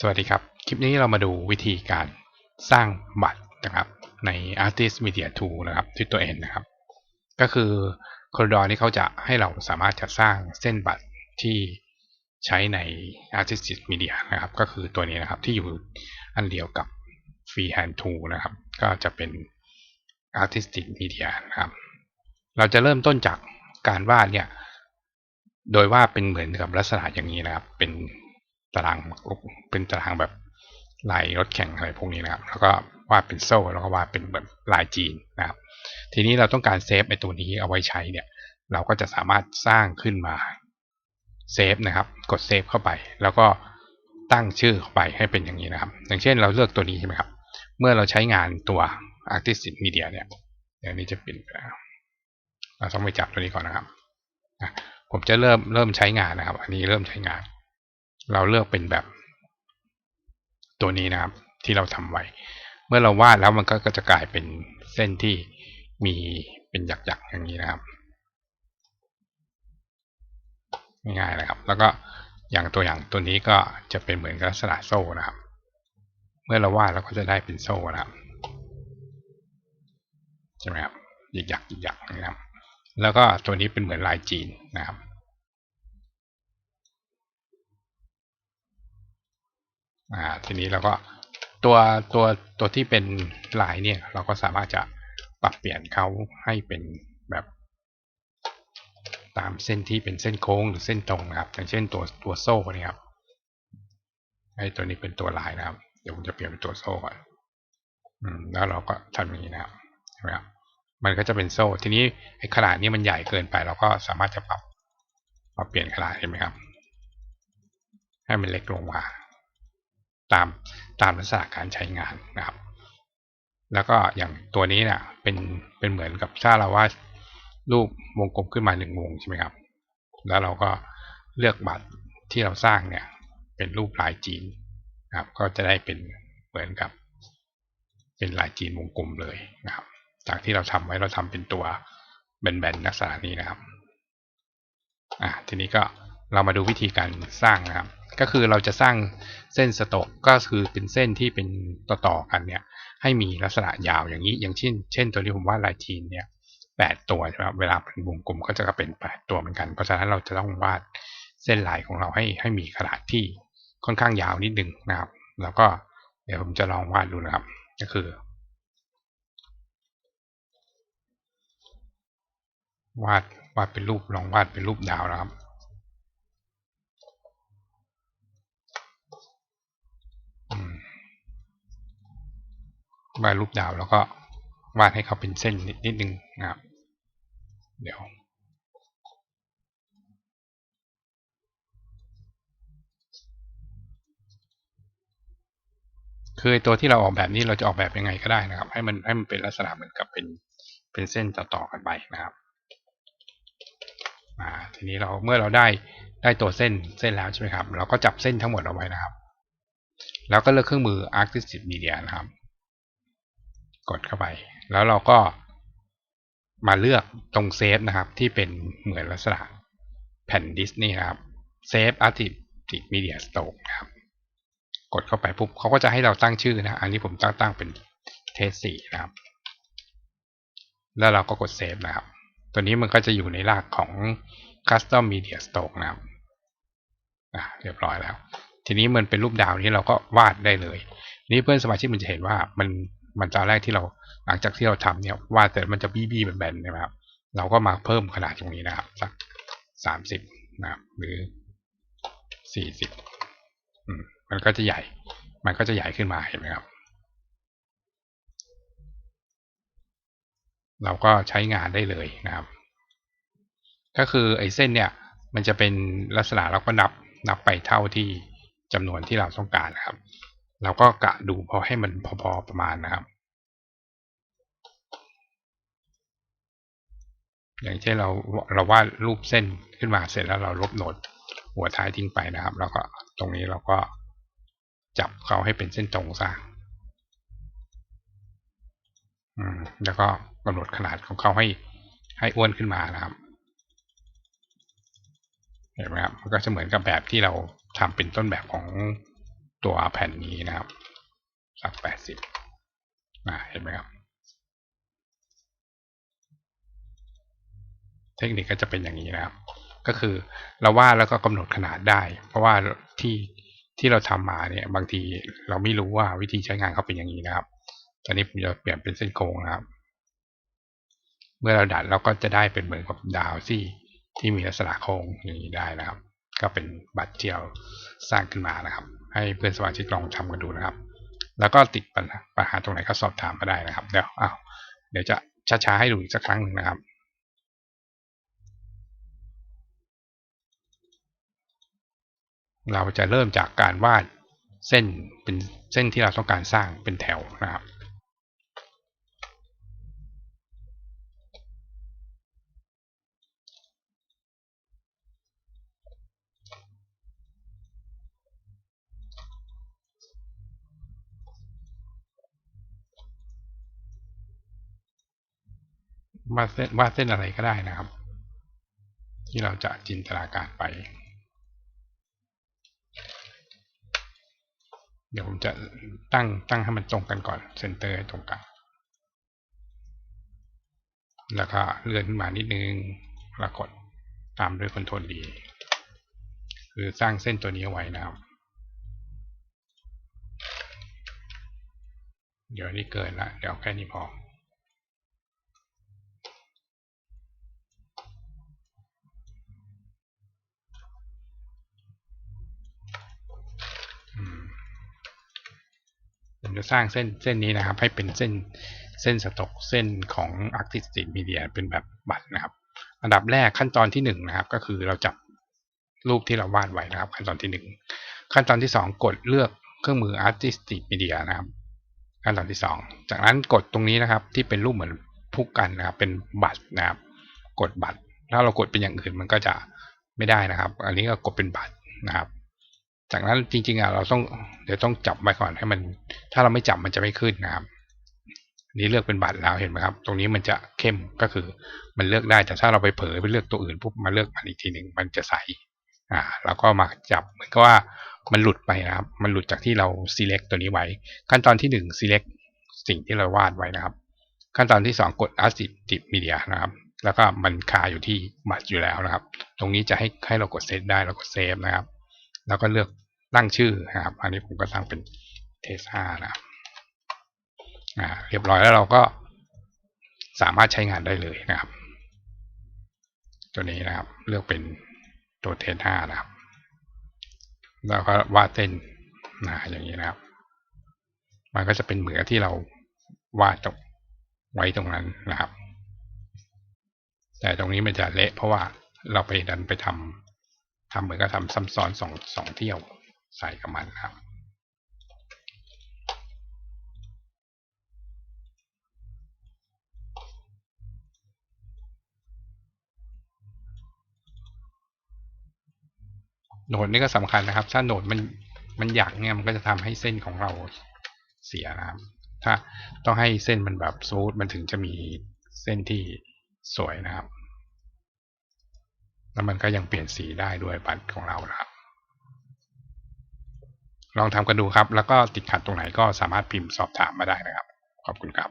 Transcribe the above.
สวัสดีครับ คลิปนี้เรามาดูวิธีการสร้างบัตรนะครับใน Artist Media Tool นะครับที่ตัวเองนะครับ ก็คือ Corridor นี่เขาจะให้เราสามารถจะสร้างเส้นบัตรที่ใช้ใน Artistic Media นะครับ ก็คือตัวนี้นะครับที่อยู่อันเดียวกับ Freehand Tool นะครับ ก็จะเป็น Artistic Media นะครับ เราจะเริ่มต้นจากการวาดเนี่ยโดยวาดเป็นเหมือนกับลักษณะอย่างนี้นะครับเป็น ตารางเป็นตารางแบบลายรถแข่งอะไรพวกนี้นะครับ แล้วก็วาดเป็นโซ่แล้วก็วาดเป็นแบบลายจีนนะครับ ทีนี้เราต้องการเซฟไอตัวนี้เอาไว้ใช้เนี่ย เราก็จะสามารถสร้างขึ้นมาเซฟนะครับ กดเซฟเข้าไป แล้วก็ตั้งชื่อเข้าไปให้เป็นอย่างนี้นะครับ อย่างเช่นเราเลือกตัวนี้ใช่ไหมครับ เมื่อเราใช้งานตัว Artistic Media เนี่ยเดี๋ยวนี้จะเป็นเราต้องไปจับตัวนี้ก่อนนะครับ ผมจะเริ่มเริ่มใช้งานนะครับ อันนี้เริ่มใช้งาน เราเลือกเป็นแบบตัวนี้นะครับ ที่เราทำไว้ เมื่อเราวาดแล้วมันก็จะกลายเป็นเส้นที่มีเป็นหยักๆอย่างนี้นะครับง่ายๆนะครับ แล้วก็อย่างตัวอย่างตัวนี้ก็จะเป็นเหมือนลักษณะโซ่นะครับ เมื่อเราวาดเราก็จะได้เป็นโซ่นะครับใช่ไหมครับหยักหยักหยักนะครับ แล้วก็ตัวนี้เป็นเหมือนลายจีนนะครับ อ่าทีนี้เราก็ตัวตัวตัวที่เป็นลายเนี่ย เราก็สามารถจะปรับเปลี่ยนเขาให้เป็นแบบตามเส้นที่เป็นเส้นโค้งหรือเส้นตรงนะครับอย่างเช่นตัวตัวโซ่นี่ครับให้ตัวนี้เป็นตัวลายนะครับ เดี๋ยวผมจะเปลี่ยนเป็นตัวโซ่ก่อนอืมแล้วเราก็ทำอย่างนี้นะครับใช่ไหมครับมันก็จะเป็นโซ่ ทีนี้ไอ้ขนาดนี้มันใหญ่เกินไป เราก็สามารถจะปรับปรับเปลี่ยนขนาดเห็นไหมครับ ให้มันเล็กลงมา ตามตามลักษณะการใช้งานนะครับ แล้วก็อย่างตัวนี้เนี่ยเป็นเป็นเหมือนกับถ้าเราวาดรูปวงกลมขึ้นมาหนึ่งวงใช่ไหมครับ แล้วเราก็เลือกบัตรที่เราสร้างเนี่ยเป็นรูปลายจีนนะครับ ก็จะได้เป็นเหมือนกับ เป็นลายจีนวงกลมเลยนะครับ จากที่เราทำไว้เราทำเป็นตัวแบนๆลักษณะนี้นะครับอะทีนี้ก็เรามาดูวิธีการสร้างนะครับ ก็คือเราจะสร้างเส้นสโตกก็คือเป็นเส้นที่เป็นต่อๆกันเนี่ยให้มีลักษณะยาวอย่างนี้ อย่างเช่น เช่นตัวที่ผมวาดลายจีนเนี่ยแปดตัวใช่ไหมเวลาเป็นวงกลมก็จะเป็นแปดตัวเหมือนกัน เพราะฉะนั้นเราจะต้องวาดเส้นลายของเราให้ให้มีขนาดที่ค่อนข้างยาวนิดหนึ่งนะครับ แล้วก็เดี๋ยวผมจะลองวาดดูนะครับ ก็คือ วาดวาดเป็นรูปลองวาดเป็นรูปดาวนะครับ วาดรูปดาวแล้วก็วาดให้เขาเป็นเส้นนิดนึงนะครับ เดี๋ยว คือตัวที่เราออกแบบนี้เราจะออกแบบยังไงก็ได้นะครับ ให้มันให้มันเป็นลักษณะเหมือนกับเป็นเป็นเส้นต่อๆกันไปนะครับอ่าทีนี้เราเมื่อเราได้ได้ตัวเส้นเส้นแล้วใช่ไหมครับ เราก็จับเส้นทั้งหมดเอาไว้นะครับ แล้วก็เลือกเครื่องมือ Artistic Media นะครับ กดเข้าไป แล้วเราก็มาเลือกตรงเซฟนะครับ ที่เป็นเหมือนลักษณะแผ่นดิสนี่นะครับเซฟอาร์ติติมีเดียสโตกนะครับ กดเข้าไปปุ๊บเขาก็จะให้เราตั้งชื่อนะ อันนี้ผมตั้งตั้งเป็นเทสสี่นะครับ แล้วเราก็กดเซฟนะครับ ตัวนี้มันก็จะอยู่ในรากของ Custom Media Stock นะครับอะเรียบร้อยแล้ว ทีนี้มันเป็นรูปดาวนี้เราก็วาดได้เลย นี่เพื่อนสมาชิกมันจะเห็นว่ามัน มันตอนแรกที่เราหลังจากที่เราทำเนี่ยวาดเสร็จมันจะบี้บี้แบนๆใช่ครับ เราก็มาเพิ่มขนาดตรงนี้นะครับสักสามสิบนะครับหรือสี่สิบมันก็จะใหญ่ มันก็จะใหญ่ขึ้นมาเห็นไหมครับ เราก็ใช้งานได้เลยนะครับ ก็คือไอ้เส้นเนี่ย มันจะเป็นลักษณะเราก็นับนับไปเท่าที่จำนวนที่เราต้องการนะครับ เราก็กะดูพอให้มันพอๆประมาณนะครับ อย่างเช่นเราเราวาดรูปเส้นขึ้นมาเสร็จแล้วเราลบโหนดหัวท้ายทิ้งไปนะครับ แล้วก็ตรงนี้เราก็จับเขาให้เป็นเส้นตรงซะแล้วก็กำหนดขนาดของเขาให้ให้อ้วนขึ้นมานะครับเห็นไหมครับมันก็จะเหมือนกับแบบที่เราทำเป็นต้นแบบของตัวแผ่นนี้นะครับสักแปดสิบเห็นไหมครับ เทคนิคก็จะเป็นอย่างนี้นะครับ ก็คือเราวาดแล้วก็กำหนดขนาดได้ เพราะว่าที่ที่เราทำมาเนี่ย บางทีเราไม่รู้ว่าวิธีใช้งานเขาเป็นอย่างนี้นะครับ ตอนนี้ผมจะเปลี่ยนเป็นเส้นโค้งนะครับ เมื่อเราดัดเราก็จะได้เป็นเหมือนกับดาวที่ที่มีลักษณะโค้งอย่างนี้ได้นะครับ ก็เป็นบัตรที่เราสร้างขึ้นมานะครับ ให้เพื่อนสมาชิกลองทำกันดูนะครับ แล้วก็ติดปัญหาปัญหาตรงไหนก็สอบถามมาได้นะครับ เดี๋ยวอ้าวเดี๋ยวจะช้าๆให้ดูอีกสักครั้งหนึ่งนะครับ เราจะเริ่มจากการวาดเส้นเป็นเส้นที่เราต้องการสร้างเป็นแถวนะครับวาดเส้นวาดเส้นอะไรก็ได้นะครับ ที่เราจะจินตนาการไป เดี๋ยวผมจะตั้งตั้งให้มันตรงกันก่อนเซนเตอร์ให้ตรงกัน แล้วก็เลื่อนขึ้นมานิดนึงแล้วกดตามด้วยคอนโทรลดีคือสร้างเส้นตัวนี้ไว้นะครับ เดี๋ยวนี้เกินละเดี๋ยวแค่นี้พอ จะสร้างเส้นเส้นนี้นะครับ ให้เป็นเส้นเส้นสต็อกเส้นของ Artistic Media เป็นแบบบัตรนะครับ อันดับแรกขั้นตอนที่หนึ่งนะครับ ก็คือเราจับรูปที่เราวาดไว้นะครับ ขั้นตอนที่หนึ่งขั้นตอนที่สองกดเลือกเครื่องมือ Artistic Media นะครับ ขั้นตอนที่สองจากนั้นกดตรงนี้นะครับ ที่เป็นรูปเหมือนพุกกันนะครับ เป็นบัตรนะครับ กดบัตร ถ้าเรากดเป็นอย่างอื่นมันก็จะไม่ได้นะครับ อันนี้ก็กดเป็นบัตรนะครับ จากนั้นจริงๆอะเราต้องเดี๋ยวต้องจับไว้ก่อนให้มัน ถ้าเราไม่จับมันจะไม่ขึ้นนะครับนี้เลือกเป็นบัตรแล้วเห็นไหมครับ ตรงนี้มันจะเข้มก็คือมันเลือกได้แต่ถ้าเราไปเผลอไปเลือกตัวอื่นปุ๊บมาเลือกมันอีกทีหนึ่งมันจะใสอ่าแล้วก็มาจับเหมือนกับว่ามันหลุดไปนะครับ มันหลุดจากที่เรา select ตัวนี้ไว้ ขั้นตอนที่หนึ่ง select สิ่งที่เราวาดไว้นะครับ ขั้นตอนที่สองกด assistive media นะครับ แล้วก็มันคาอยู่ที่บัตรอยู่แล้วนะครับ ตรงนี้จะให้ให้เรากดเซตได้เรากดเซฟนะครับ แล้วก็เลือกตั้งชื่อนะครับ อันนี้ผมก็ตั้งเป็นเทสห้านะครับอ่าเรียบร้อยแล้วเราก็สามารถใช้งานได้เลยนะครับ ตัวนี้นะครับ เลือกเป็นตัวเทสห้านะครับ แล้วก็วาดเส้นนะอย่างนี้นะครับ มันก็จะเป็นเหมือนที่เราวาดตรงไว้ตรงนั้นนะครับ แต่ตรงนี้มันจะเละเพราะว่าเราไปดันไปทำ ทำเหมือนกับทำซ้ำซ้อนสองสองเที่ยวใส่กับมันครับ โหนดนี่ก็สำคัญนะครับ ถ้าโหนดมันมันหยักเนี่ยมันก็จะทำให้เส้นของเราเสียนะครับ ถ้าต้องให้เส้นมันแบบสมูทมันถึงจะมีเส้นที่สวยนะครับ แล้วมันก็ยังเปลี่ยนสีได้ด้วยบัตรของเราครับ ลองทำกันดูครับ แล้วก็ติดขัดตรงไหนก็สามารถพิมพ์สอบถามมาได้นะครับ ขอบคุณครับ